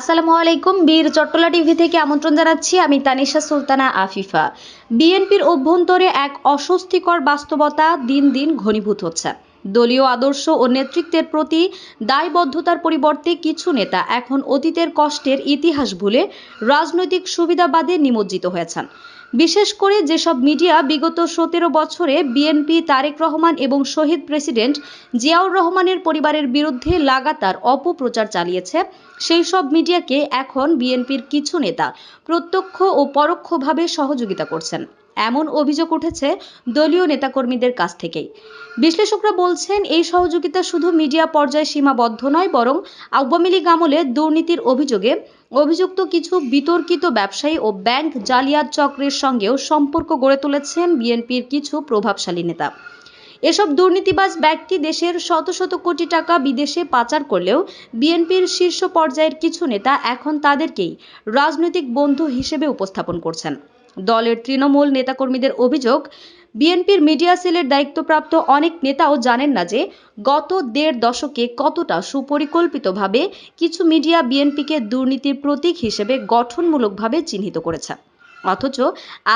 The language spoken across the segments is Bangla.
আসসালামু আলাইকুম, বীর চট্টলা টিভি থেকে আমন্ত্রণ জানাচ্ছি আমি তানিশা সুলতানা আফিফা। বিএনপির অভ্যন্তরে এক অস্বস্তিকর বাস্তবতা দিন দিন ঘনীভূত হচ্ছে। দলীয় আদর্শ ও নেতৃত্বের প্রতি দায়বদ্ধতার পরিবর্তে কিছু নেতা এখন অতীতের কষ্টের ইতিহাস ভুলে রাজনৈতিক সুবিধাবাদে নিমজ্জিত হয়েছেন। বিশেষ করে যেসব মিডিয়া বিগত সতেরো বছরে বিএনপি তারেক রহমান এবং শহীদ প্রেসিডেন্ট জিয়াউর রহমানের পরিবারের বিরুদ্ধে লাগাতার অপপ্রচার চালিয়েছে, সেই সব মিডিয়াকে এখন বিএনপির কিছু নেতা প্রত্যক্ষ ও পরোক্ষভাবে সহযোগিতা করছেন। এমন অভিযোগ উঠেছে দলীয় নেতাকর্মীদের কাছ থেকেই। বিশ্লেষকরা বলছেন, এই সহযোগিতা শুধু মিডিয়া পর্যায়ে সীমাবদ্ধ নয়, বরং আওয়ামী লীগ আমলে দুর্নীতির অভিযোগে অভিযুক্ত কিছু বিতর্কিত ব্যবসায়ী ও ব্যাংক জালিয়াত চক্রের সঙ্গেও সম্পর্ক গড়ে তুলেছেন বিএনপির কিছু প্রভাবশালী নেতা। এসব দুর্নীতিবাজ ব্যক্তি দেশের শত শত কোটি টাকা বিদেশে পাচার করলেও বিএনপির শীর্ষ পর্যায়ের কিছু নেতা এখন তাদেরকেই রাজনৈতিক বন্ধু হিসেবে উপস্থাপন করছেন। দলের তৃণমূল নেতাকর্মীদের অভিযোগ, বিএনপির মিডিয়া সেলের দায়িত্বপ্রাপ্ত অনেক নেতাও জানেন না যে গত দেড় দশকে কতটা সুপরিকল্পিতভাবে কিছু মিডিয়া বিএনপিকে দুর্নীতির প্রতীক হিসেবে গঠনমূলকভাবে চিহ্নিত করেছে। অথচ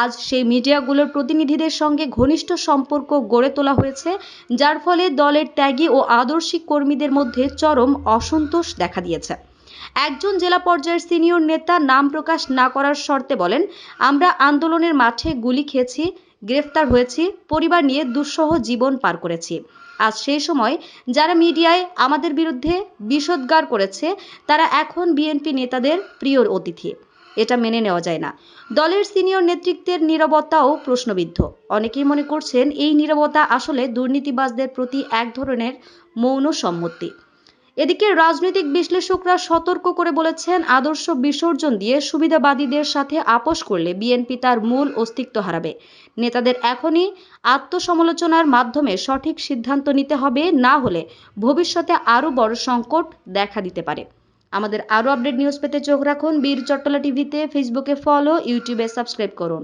আজ সেই মিডিয়াগুলোর প্রতিনিধিদের সঙ্গে ঘনিষ্ঠ সম্পর্ক গড়ে তোলা হয়েছে, যার ফলে দলের ত্যাগী ও আদর্শিক কর্মীদের মধ্যে চরম অসন্তোষ দেখা দিয়েছে। একজন জেলা পর্যায়ের সিনিয়র নেতা নাম প্রকাশ না করার শর্তে বলেন, আমরা আন্দোলনের মাঠে গুলি খেয়েছি, গ্রেফতার হয়েছি, পরিবার নিয়ে দুঃসহ জীবন পার করেছি। আজ সেই সময় যারা মিডিয়ায় আমাদের বিরুদ্ধে বিষোদ্গার করেছে, তারা এখন বিএনপি নেতাদের প্রিয় অতিথি। এটা মেনে নেওয়া যায় না। দলের সিনিয়র নেতৃত্বের নীরবতাও প্রশ্নবিদ্ধ। অনেকেই মনে করছেন, এই নীরবতা আসলে দুর্নীতিবাজদের প্রতি এক ধরনের মৌন সম্মতি এদিকে রাজনৈতিক বিশ্লেষকরা সতর্ক করে বলেছেন, আদর্শ বিসর্জন দিয়ে সুবিধাবাদীদের সাথে আপোষ করলে বিএনপি তার মূল অস্তিত্ব হারাবে। নেতাদের এখনই আত্মসমালোচনার মাধ্যমে সঠিক সিদ্ধান্ত নিতে হবে, না হলে ভবিষ্যতে আরও বড় সংকট দেখা দিতে পারে। আমাদের আরও আপডেট নিউজ পেতে চোখ রাখুন বীর চট্টলা টিভিতে, ফেসবুকে ফলো, ইউটিউবে সাবস্ক্রাইব করুন।